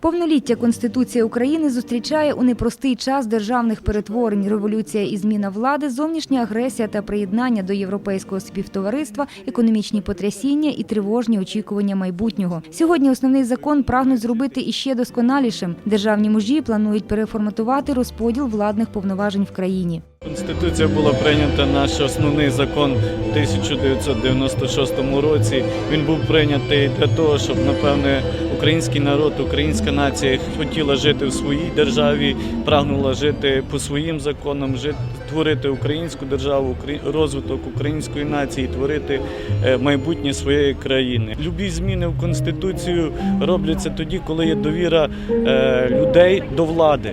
Повноліття Конституція України зустрічає у непростий час державних перетворень, революція і зміна влади, зовнішня агресія та приєднання до європейського співтовариства, економічні потрясіння і тривожні очікування майбутнього. Сьогодні основний закон прагнуть зробити іще досконалішим. Державні мужі планують переформатувати розподіл владних повноважень в країні. Конституція була прийнята наш основний закон у 1996 році. Він був прийнятий для того, щоб напевне український народ, українська нація хотіла жити в своїй державі, прагнула жити по своїм законам, жити, творити українську державу, розвиток української нації, творити е, майбутнє своєї країни. Любі зміни в конституцію робляться тоді, коли є довіра е, людей до влади.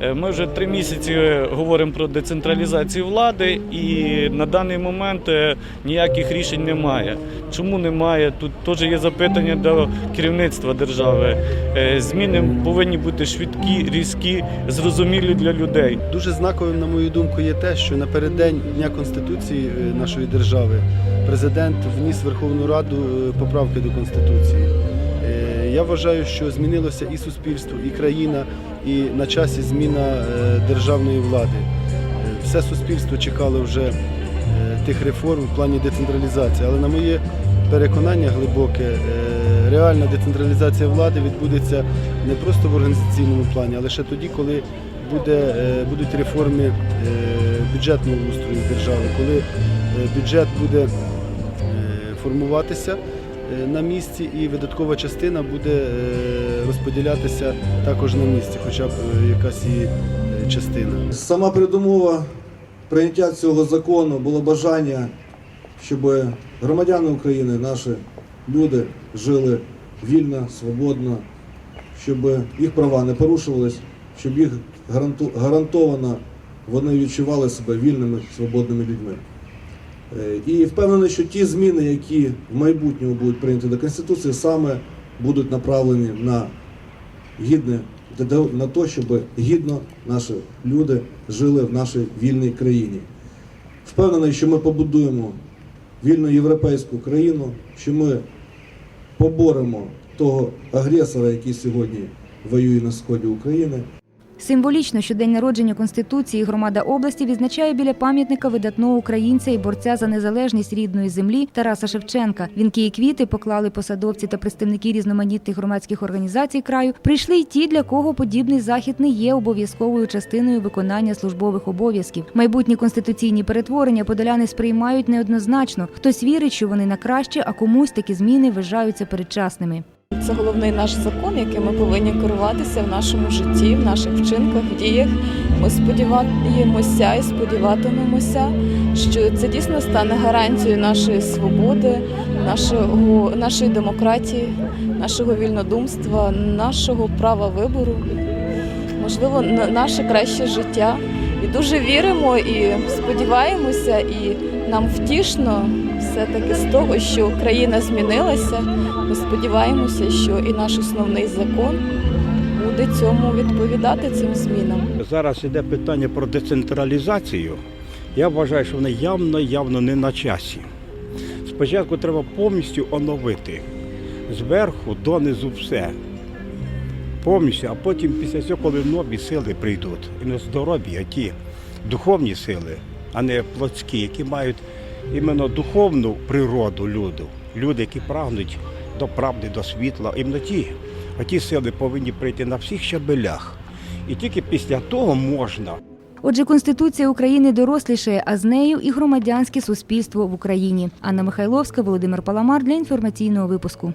Е, Ми вже три місяці говоримо про децентралізацію влади, і на даний момент е, ніяких рішень немає. Чому немає? Тут теж є запитання до керівництва держави. Е, Зміни повинні бути швидкі, різкі, зрозумілі для людей. Дуже знаковим, на мою думку, є те, що напереддень Дня Конституції е, нашої держави президент вніс в Верховну Раду е, поправки до Конституції. Я вважаю, що змінилося і суспільство, і країна, і на часі зміна е, державної влади. Е, Все суспільство чекало вже е, тих реформ в плані децентралізації, але на моє переконання глибоке, реальна децентралізація влади відбудеться не просто в організаційному плані, а лише тоді, коли буде, будуть реформи бюджетного устрою держави, коли бюджет буде формуватися на місці і видаткова частина буде е, розподілятися також на місці, хоча б е, якась її е, частина. Сама передумова прийняття цього закону було бажання, щоб громадяни України, наші люди жили вільно, свободно, щоб їх права не порушувались, щоб їх гарантовано вони відчували себе вільними, свободними людьми. Е, І впевнений, що ті зміни, які в майбутньому будуть прийняті до Конституції, саме будуть направлені на гідне на те, щоб гідно наші люди жили в нашій вільній країні. Впевнений, що ми побудуємо вільну європейську країну, що ми поборемо того агресора, який сьогодні воює на сході України. Символічно, що день народження Конституції громада області відзначає біля пам'ятника видатного українця і борця за незалежність рідної землі Тараса Шевченка. Вінки і квіти поклали посадовці та представники різноманітних громадських організацій краю. Прийшли й ті, для кого подібний захід не є обов'язковою частиною виконання службових обов'язків. Майбутні конституційні перетворення подоляни сприймають неоднозначно. Хтось вірить, що вони на краще, а комусь такі зміни вважаються передчасними. Це головний наш закон, яким ми повинні керуватися в нашому житті, в наших вчинках, діях. Ми сподіваємося і сподіватимемося, що це дійсно стане гарантією нашої свободи, нашого, нашої демократії, нашого вільнодумства, нашого права вибору, можливо, на- наше краще життя. І дуже віримо і сподіваємося, і нам втішно все-таки з того, що країна змінилася. Ми сподіваємося, що і наш основний закон буде цьому відповідати цим змінам. Зараз йде питання про децентралізацію. Я вважаю, що вона явно явно не на часі. Спочатку треба повністю оновити зверху донизу все. Повністю, а потім після цього, коли нові сили прийдуть, і здорові, а ті духовні сили, а не плотські, які мають іменно духовну природу люду, люди, які прагнуть до правди, до світла, іменно ті, а ті сили повинні прийти на всіх щабелях. І тільки після того можна Отже, Конституція України дорослішає, а з нею і громадянське суспільство в Україні. Анна Михайловська, Володимир Паламар для інформаційного випуску.